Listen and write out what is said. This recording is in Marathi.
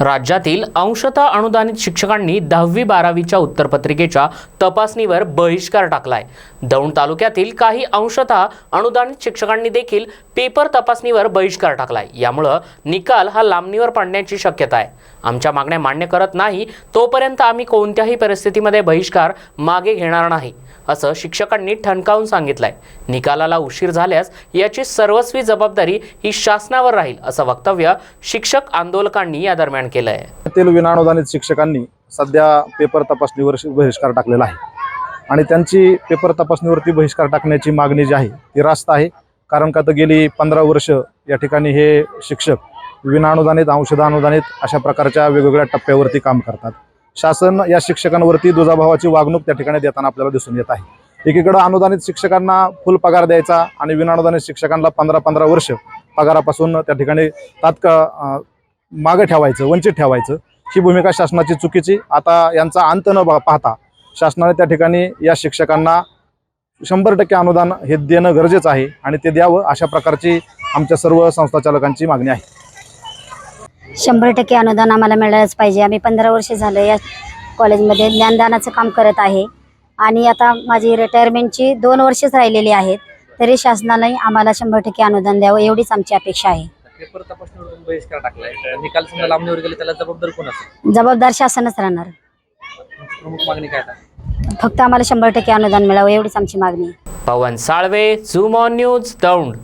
राज्यातील अंशतः अनुदानित शिक्षकांनी दहावी बारावीच्या उत्तरपत्रिकेच्या तपासणीवर बहिष्कार टाकलाय. दौंड तालुक्यातील काही अंशतः अनुदानित शिक्षकांनी देखील पेपर तपासणीवर बहिष्कार टाकलाय. यामुळं निकाल हा लांबणीवर पडण्याची शक्यता आहे. आमच्या मागण्या मान्य करत नाही तोपर्यंत आम्ही कोणत्याही परिस्थितीमध्ये बहिष्कार मागे घेणार नाही असं शिक्षकांनी ठणकावून सांगितलंय. निकालाला उशीर झाल्यास याची सर्वस्वी जबाबदारी ही शासनावर राहील असं वक्तव्य शिक्षक आंदोलकांनी या दरम्यान केलं आहे. तेल विनानुदानित शिक्षकांनी सध्या पेपर तपासणीवर बहिष्कार टाकलेला आहे. आणि त्यांची पेपर तपासणीवरती बहिष्कार टाकण्याची मागणी जी आहे ती रास्त आहे. कारण का तर गेली पंधरा वर्ष या ठिकाणी हे शिक्षक विनानुदानित अंशदानुदानित अशा प्रकारच्या वेगवेगळ्या टप्प्यावरती काम करतात. शासन या शिक्षकांवरती दुजाभावाची वागणूक त्या ठिकाणी देताना आपल्याला दिसून येत आहे. एकीकडं अनुदानित शिक्षकांना फुल पगार द्यायचा आणि विनानुदानित शिक्षकांना पंधरा पंधरा वर्ष पगारापासून त्या ठिकाणी तात्काळ मागं ठेवायचं वंचित ठेवायचं. ही भूमिका शासनाची चुकीची. आता यांचा अंत न पाहता शासनाने त्या ठिकाणी या शिक्षकांना शंभर टक्के अनुदान हे देणं गरजेचं आहे आणि ते द्यावं अशा प्रकारची आमच्या सर्व संस्था चालकांची मागणी आहे. शंभर टक्के अनुदान आम्हाला मिळालंच पाहिजे. आम्ही पंधरा वर्ष झालं या कॉलेजमध्ये ज्ञानदानाचं काम करत आहे. आणि आता माझी रिटायरमेंटची दोन वर्षच राहिलेली आहेत. तरी शासनाने आम्हाला शंभर टक्के अनुदान द्यावं एवढीच आमची अपेक्षा आहे. पेपर बहिष्कार टाकलाय. निकाल समजा लांबणीवर गेले त्याला जबाबदार कोण असेल? जबाबदार शासनच राहणार. तुमची प्रमुख मागणी काय आता? फक्त आम्हाला शंभर टक्के अनुदान मिळावं एवढीच आमची मागणी. आहे Pawan Salve zoom on news Daund.